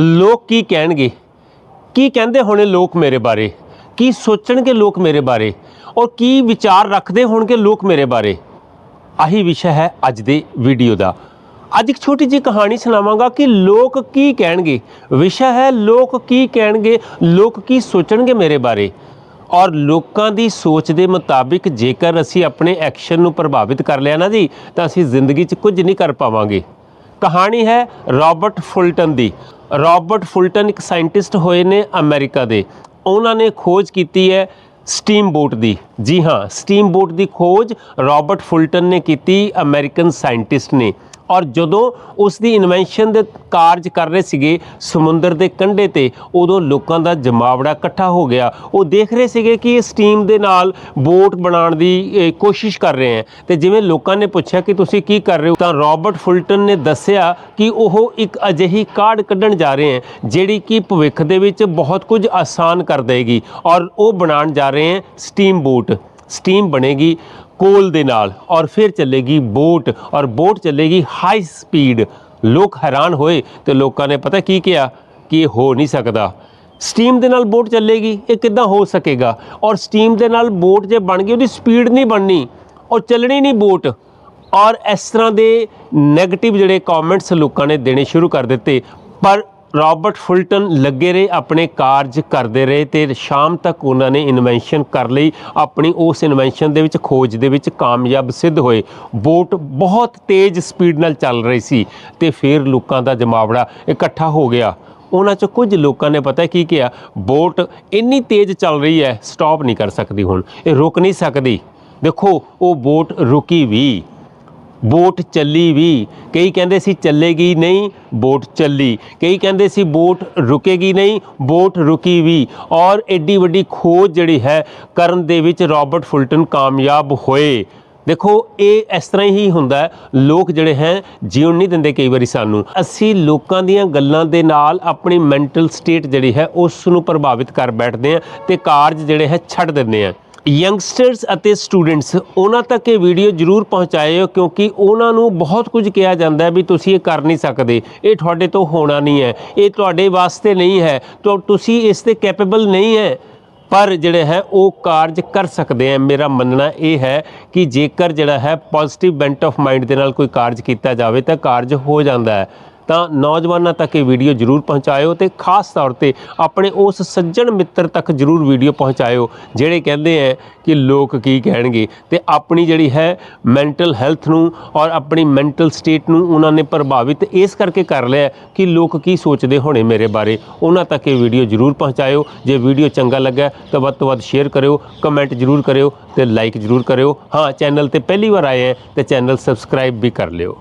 ਲੋਕ ਕੀ ਕਹਿਣਗੇ? ਕੀ ਕਹਿੰਦੇ ਹੋਣੇ ਲੋਕ ਮੇਰੇ ਬਾਰੇ? ਕੀ ਸੋਚਣਗੇ ਲੋਕ ਮੇਰੇ ਬਾਰੇ? ਔਰ ਕੀ ਵਿਚਾਰ ਰੱਖਦੇ ਹੋਣਗੇ ਲੋਕ ਮੇਰੇ ਬਾਰੇ? ਆਹੀ ਵਿਸ਼ਾ ਹੈ ਅੱਜ ਦੇ ਵੀਡੀਓ ਦਾ। ਅੱਜ ਇੱਕ ਛੋਟੀ ਜਿਹੀ ਕਹਾਣੀ ਸੁਣਾਵਾਂਗਾ ਕਿ ਲੋਕ ਕੀ ਕਹਿਣਗੇ? ਵਿਸ਼ਾ ਹੈ ਲੋਕ ਕੀ ਕਹਿਣਗੇ? ਲੋਕ ਕੀ ਸੋਚਣਗੇ ਮੇਰੇ ਬਾਰੇ? ਔਰ ਲੋਕਾਂ ਦੀ ਸੋਚ ਦੇ ਮੁਤਾਬਿਕ ਜੇਕਰ ਅਸੀਂ ਆਪਣੇ ਐਕਸ਼ਨ ਨੂੰ ਪ੍ਰਭਾਵਿਤ ਕਰ ਲਿਆ ਨਾ ਜੀ, ਤਾਂ ਅਸੀਂ ਜ਼ਿੰਦਗੀ 'ਚ ਕੁਝ ਨਹੀਂ ਕਰ ਪਾਵਾਂਗੇ। ਕਹਾਣੀ ਹੈ ਰਾਬਰਟ ਫੁਲਟਨ ਦੀ। ਰਾਬਰਟ ਫੁਲਟਨ ਇੱਕ ਸਾਇੰਟਿਸਟ ਹੋਏ ਨੇ ਅਮਰੀਕਾ ਦੇ। ਉਹਨਾਂ ਨੇ ਖੋਜ ਕੀਤੀ ਹੈ ਸਟੀਮ ਬੋਟ ਦੀ। ਜੀ ਹਾਂ ਸਟੀਮ ਬੋਟ ਦੀ ਖੋਜ ਰਾਬਰਟ ਫੁਲਟਨ ਨੇ ਕੀਤੀ, ਅਮਰੀਕਨ ਸਾਇੰਟਿਸਟ ਨੇ। ਔਰ ਜਦੋਂ ਉਸ ਦੀ ਇਨਵੈਂਸ਼ਨ ਦੇ ਕਾਰਜ ਕਰ ਰਹੇ ਸੀਗੇ ਸਮੁੰਦਰ ਦੇ ਕੰਢੇ ਤੇ, ਉਦੋਂ ਲੋਕਾਂ ਦਾ ਜਮਾਵੜਾ ਇਕੱਠਾ ਹੋ ਗਿਆ। ਉਹ ਦੇਖ ਰਹੇ ਸੀਗੇ ਕਿ ਇਹ ਸਟੀਮ ਦੇ ਨਾਲ ਬੋਟ ਬਣਾਉਣ ਦੀ ਕੋਸ਼ਿਸ਼ ਕਰ ਰਹੇ ਹੈ। ਤੇ ਜਿਵੇਂ ਲੋਕਾਂ ਨੇ ਪੁੱਛਿਆ ਕਿ ਤੁਸੀਂ ਕੀ ਕਰ ਰਹੇ ਹੋ, ਤਾਂ ਰਾਬਰਟ ਫੁਲਟਨ ਨੇ ਦੱਸਿਆ ਕਿ ਉਹ ਇੱਕ ਅਜਿਹੀ ਕਾਢ ਕੱਢਣ ਜਾ ਰਹੇ ਹੈ, ਜਿਹੜੀ ਕਿ ਭਵਿੱਖ ਦੇ ਵਿੱਚ ਬਹੁਤ ਕੁਝ ਆਸਾਨ ਕਰ ਦੇਗੀ। ਔਰ ਉਹ ਬਣਾਉਣ ਜਾ ਰਹੇ ਹੈ ਸਟੀਮ ਬੋਟ ਸਟੀਮ ਬਣੇਗੀ। ਕੋਲ ਦੇ ਨਾਲ ਔਰ ਫਿਰ ਚੱਲੇਗੀ ਬੋਟ ਔਰ ਬੋਟ ਚੱਲੇਗੀ ਹਾਈ ਸਪੀਡ ਲੋਕ ਹੈਰਾਨ ਹੋਏ ਤੇ ਲੋਕਾਂ ਨੇ ਪਤਾ ਕੀ ਕਿਹਾ ਕਿ ਇਹ ਹੋ ਨਹੀਂ ਸਕਦਾ। ਸਟੀਮ ਦੇ ਨਾਲ ਬੋਟ ਚੱਲੇਗੀ, ਇਹ ਕਿੱਦਾਂ ਹੋ ਸਕੇਗਾ? ਔਰ ਸਟੀਮ ਦੇ ਨਾਲ ਬੋਟ ਜੇ ਬਣ ਗਈ, ਉਹਦੀ ਸਪੀਡ ਨਹੀਂ ਬਣਨੀ, ਉਹ ਚੱਲਣੀ ਨਹੀਂ ਬੋਟ। ਔਰ ਇਸ ਤਰ੍ਹਾਂ ਦੇ 네ਗੇਟਿਵ ਜਿਹੜੇ ਕਮੈਂਟਸ ਲੋਕਾਂ ਨੇ ਦੇਣੇ ਸ਼ੁਰੂ ਕਰ ਦਿੱਤੇ। ਪਰ ਰਾਬਰਟ ਫੁਲਟਨ ਲੱਗੇ ਰਹੇ, ਆਪਣੇ ਕਾਰਜ ਕਰਦੇ ਰਹੇ ਤੇ ਸ਼ਾਮ ਤੱਕ ਉਹਨਾਂ ਨੇ ਇਨਵੈਂਸ਼ਨ ਕਰ ਲਈ। ਆਪਣੀ ਉਸ ਇਨਵੈਂਸ਼ਨ ਦੇ ਵਿੱਚ, ਖੋਜ ਦੇ ਵਿੱਚ ਕਾਮਯਾਬ ਸਿੱਧ ਹੋਏ। ਬੋਟ ਬਹੁਤ ਤੇਜ਼ ਸਪੀਡ ਨਾਲ ਚੱਲ ਰਹੀ ਸੀ ਤੇ ਫਿਰ ਲੋਕਾਂ ਦਾ ਜਮਾਵੜਾ ਇਕੱਠਾ ਹੋ ਗਿਆ। ਉਹਨਾਂ ਚ ਕੁਝ ਲੋਕਾਂ ਨੇ ਪਤਾ ਕੀ ਕਿਹਾ? ਬੋਟ ਇੰਨੀ ਤੇਜ਼ ਚੱਲ ਰਹੀ ਹੈ ਸਟਾਪ ਨਹੀਂ ਕਰ ਸਕਦੀ ਹੁਣ। ਇਹ ਰੁਕ ਨਹੀਂ ਸਕਦੀ। ਦੇਖੋ, ਉਹ ਬੋਟ ਰੁਕੀ ਵੀ। ਬੋਟ ਚੱਲੀ ਵੀ। ਕਈ ਕਹਿੰਦੇ ਸੀ ਚੱਲੇਗੀ ਨਹੀਂ, ਬੋਟ ਚੱਲੀ। ਕਈ ਕਹਿੰਦੇ ਸੀ ਬੋਟ ਰੁਕੇਗੀ ਨਹੀਂ, ਬੋਟ ਰੁਕੀ ਵੀ। ਔਰ ਐਡੀ ਵੱਡੀ ਖੋਜ ਜਿਹੜੀ ਹੈ, ਕਰਨ ਦੇ ਵਿੱਚ ਰਾਬਰਟ ਫੁਲਟਨ ਕਾਮਯਾਬ ਹੋਏ। ਦੇਖੋ, ਇਹ ਇਸ ਤਰ੍ਹਾਂ ਹੀ ਹੁੰਦਾ ਲੋਕ ਜਿਹੜੇ ਹੈ, ਜੀਉਣ ਨਹੀਂ ਦਿੰਦੇ ਕਈ ਵਾਰੀ ਸਾਨੂੰ। ਅਸੀਂ ਲੋਕਾਂ ਦੀਆਂ ਗੱਲਾਂ ਦੇ ਨਾਲ ਆਪਣੀ ਮੈਂਟਲ ਸਟੇਟ ਜਿਹੜੀ ਹੈ, ਉਸ ਨੂੰ ਪ੍ਰਭਾਵਿਤ ਕਰ ਬੈਠਦੇ ਆ ਤੇ ਕਾਰਜ ਜਿਹੜੇ ਹੈ, ਛੱਡ ਦਿੰਦੇ ਆ ਯੰਗਸਟਰਸ ਅਤੇ ਸਟੂਡੈਂਟਸ ਉਹਨਾਂ ਤੱਕ ਇਹ ਵੀਡੀਓ ਜਰੂਰ ਪਹੁੰਚਾਇਓ ਕਿਉਂਕਿ ਉਹਨਾਂ ਨੂੰ ਬਹੁਤ ਕੁਝ ਕਿਹਾ ਜਾਂਦਾ ਹੈ ਵੀ ਤੁਸੀਂ ਇਹ ਕਰ ਨਹੀਂ ਸਕਦੇ। ਇਹ ਤੁਹਾਡੇ ਤੋਂ ਹੋਣਾ ਨਹੀਂ ਹੈ। ਇਹ ਤੁਹਾਡੇ ਵਾਸਤੇ ਨਹੀਂ ਹੈ। ਤੁ- ਤੁਸੀਂ ਇਸ ਤੇ ਕੈਪੇਬਲ ਨਹੀਂ ਹੈ। ਪਰ ਜਿਹੜੇ ਹੈ, ਉਹ ਕਾਰਜ ਕਰ ਸਕਦੇ ਆ ਮੇਰਾ ਮੰਨਣਾ ਇਹ ਹੈ ਕਿ ਜੇਕਰ ਜਿਹੜਾ ਹੈ ਪੋਜ਼ਿਟਿਵ ਬੈਂਟ ਆਫ ਮਾਈਂਡ ਦੇ ਨਾਲ ਕੋਈ ਕਾਰਜ ਕੀਤਾ ਜਾਵੇ, ਤਾਂ ਕਾਰਜ ਹੋ ਜਾਂਦਾ ਹੈ। ਤਾਂ ਨੌਜਵਾਨਾਂ ਤੱਕ ਇਹ ਵੀਡੀਓ ਜਰੂਰ ਪਹੁੰਚਾਇਓ ਤੇ ਖਾਸ ਤੌਰ ਤੇ ਆਪਣੇ ਉਸ ਸੱਜਣ ਮਿੱਤਰ ਤੱਕ ਜਰੂਰ ਵੀਡੀਓ ਪਹੁੰਚਾਇਓ, ਜਿਹੜੇ ਕਹਿੰਦੇ ਆ ਕਿ ਲੋਕ ਕੀ ਕਹਿਣਗੇ। ਤੇ ਆਪਣੀ ਜਿਹੜੀ ਹੈ ਮੈਂਟਲ ਹੈਲਥ ਨੂੰ ਔਰ ਆਪਣੀ ਮੈਂਟਲ ਸਟੇਟ ਨੂੰ ਉਹਨਾਂ ਨੇ ਪ੍ਰਭਾਵਿਤ ਇਸ ਕਰਕੇ ਕਰ ਲਿਆ ਕਿ ਲੋਕ ਕੀ ਸੋਚਦੇ ਹੋਣੇ ਮੇਰੇ ਬਾਰੇ। ਉਹਨਾਂ ਤੱਕ ਇਹ ਵੀਡੀਓ ਜਰੂਰ ਪਹੁੰਚਾਇਓ। ਜੇ ਵੀਡੀਓ ਚੰਗਾ ਲੱਗਾ ਤਾਂ ਵੱਧ ਤੋਂ ਵੱਧ ਸ਼ੇਅਰ ਕਰਿਓ ਕਮੈਂਟ ਜਰੂਰ ਕਰਿਓ ਤੇ ਲਾਈਕ ਜਰੂਰ ਕਰਿਓ। ਹਾਂ ਚੈਨਲ ਤੇ ਪਹਿਲੀ ਵਾਰ ਆਏ ਹੈ ਤੇ ਚੈਨਲ ਸਬਸਕ੍ਰਾਈਬ ਵੀ ਕਰ ਲਿਓ।